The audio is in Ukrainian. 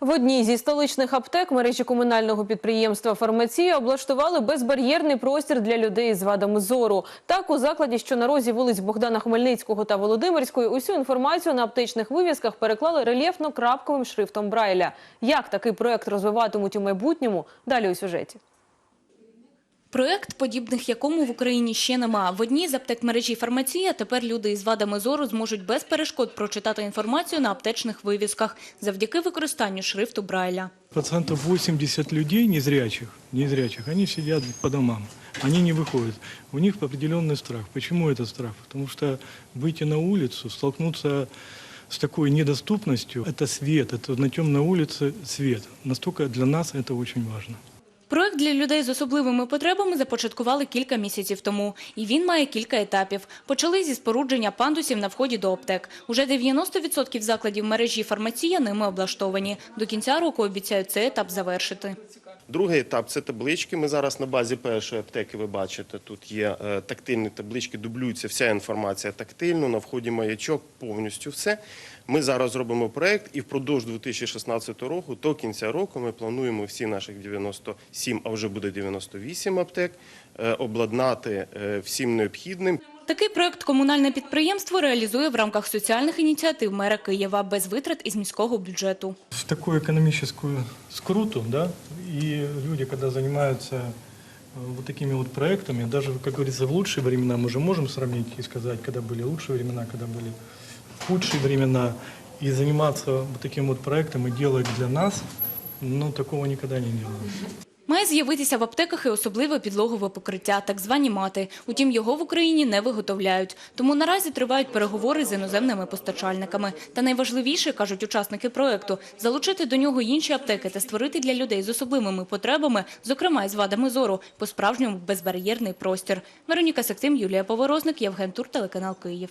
В одній зі столичних аптек мережі комунального підприємства «Фармація» облаштували безбар'єрний простір для людей з вадами зору. Так, у закладі, що на розі вулиць Богдана Хмельницького та Володимирської, усю інформацію на аптечних вивісках переклали рельєфно-крапковим шрифтом Брайля. Як такий проект розвиватимуть у майбутньому? Далі у сюжеті. Проект, подібних якому в Україні ще нема. В одній з аптек мережі «Фармація» тепер люди із вадами зору зможуть без перешкод прочитати інформацію на аптечних вивісках завдяки використанню шрифту Брайля. Процентов 80 людей незрячих, незрячих, они сидят по домам, они не выходят. У них определенный страх. Почему это страх? Потому что выйти на улицу, столкнуться с такой недоступностью, это свет, это на темной улице свет. Настолько для нас это очень важно. Проект для людей з особливими потребами започаткували кілька місяців тому. І він має кілька етапів. Почали зі спорудження пандусів на вході до аптек. Уже 90% закладів мережі «Фармація» ними облаштовані. До кінця року обіцяють цей етап завершити. Другий етап це таблички. Ми зараз на базі першої аптеки, ви бачите, тут є е, тактильні таблички, дублюється вся інформація тактильно, на вході маячок, повністю все. Ми зараз робимо проект і впродовж 2016 року, до кінця року, ми плануємо всі наших 97, а вже буде 98 аптек, е, обладнати е, всім необхідним. Такий проект комунальне підприємство реалізує в рамках соціальних ініціатив мера Києва без витрат із міського бюджету. В такую экономическую скруту, да, и люди, когда занимаются э, вот такими вот проектами, даже, как говорится, в лучшие времена мы же можем сравнить и сказать, когда были лучшие времена, когда были худшие времена, и заниматься вот таким вот проектом и делать для нас, ну, такого никогда не делали. Має з'явитися в аптеках і особливе підлогове покриття, так звані мати. Утім, його в Україні не виготовляють. Тому наразі тривають переговори з іноземними постачальниками. Та найважливіше, кажуть учасники проекту, залучити до нього інші аптеки та створити для людей з особливими потребами, зокрема із вадами зору, по-справжньому безбар'єрний простір. Вероніка Сактим, Юлія Поворозник, Євген Тур, телеканал Київ.